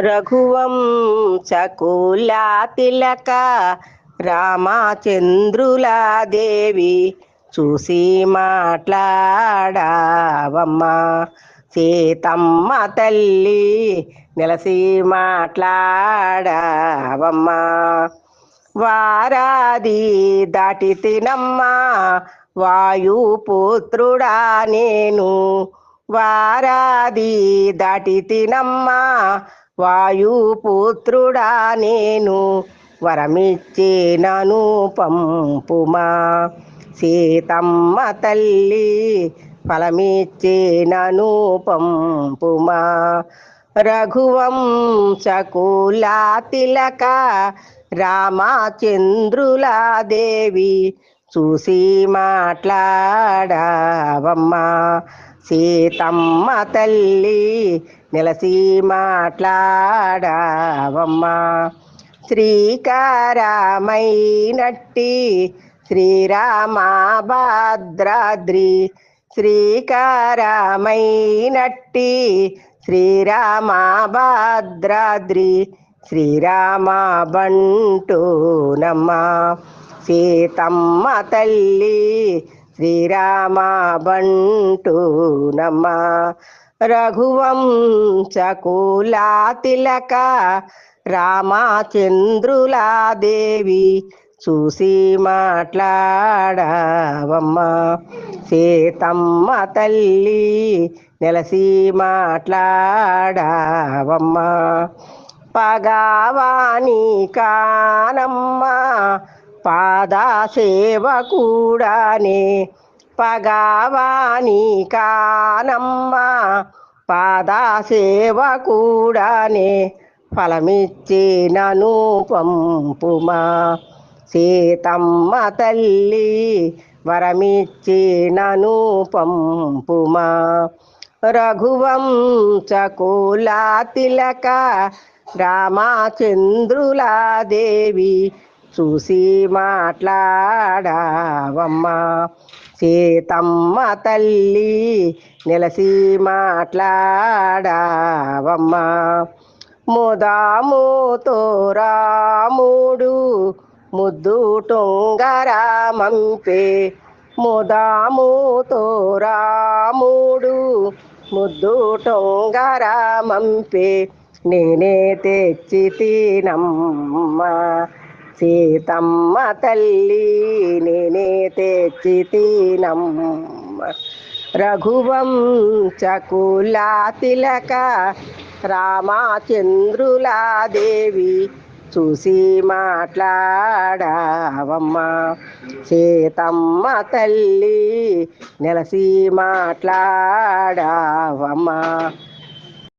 రఘువం చకులా తిలక రామచంద్రులా దేవి చూసి మాట్లాడావమ్మా. సీతమ్మ తల్లి నిలసి మాట్లాడావమ్మా. వారాది దాటి తినమ్మా వాయుపుత్రుడా నేను. వారాది దాటి తినమ్మా వాయుపుత్రుడా నేను వరమిచ్చే నను పంపుమా. సీతమ్మ తల్లి ఫలమిచ్చే నను పంపుమా. రఘువంశకులా తిలక రామచంద్రులా దేవి చూసి మాట్లాడావమ్మా. సీతమ్మ తల్లి నిలసి మాట్లాడావమ్మా. శ్రీకారమైనట్టి శ్రీరామాభద్రాద్రి. భద్రాద్రి శ్రీరామాభద్రాద్రి. శ్రీరామ భద్రాద్రి శ్రీరామ సీతమ్మ తల్లి శ్రీరామ బంటూనమ్మ రఘువంశకులా తిలక రామచంద్రులా దేవి చూసి మాట్లాడావమ్మా. సీతమ్మ తల్లి నెలసి మాట్లాడావమ్మా. పగావాని కానమ్మ పాదసేవ కూడానే పగావాని కానమ్మా. పాదసేవ కూడానే ఫలమిచ్చే నను పంపుమా. సీతమ్మ తల్లి వరమిచ్చే నను పంపుమా. రఘువంశకులా తిలక రామచంద్రులా దేవి చూసి మాట్లాడావమ్మా. సీతమ్మ తల్లి నిలసి మాట్లాడావమ్మా. ముదాముతో రాముడు ముద్దు టొంగరామంపే. ముదాముతో రాముడు ముద్దు టొంగరామంపే. నేనే తెచ్చి తినమ్మా. సీతమ్మ తల్లి నేనే తెచ్చి రఘువం రఘువంశకులా తిలక రామచంద్రులా దేవి చూసి మాట్లాడావమ్మా. సీతమ్మ తల్లి నెలసి మాట్లాడావమ్మా.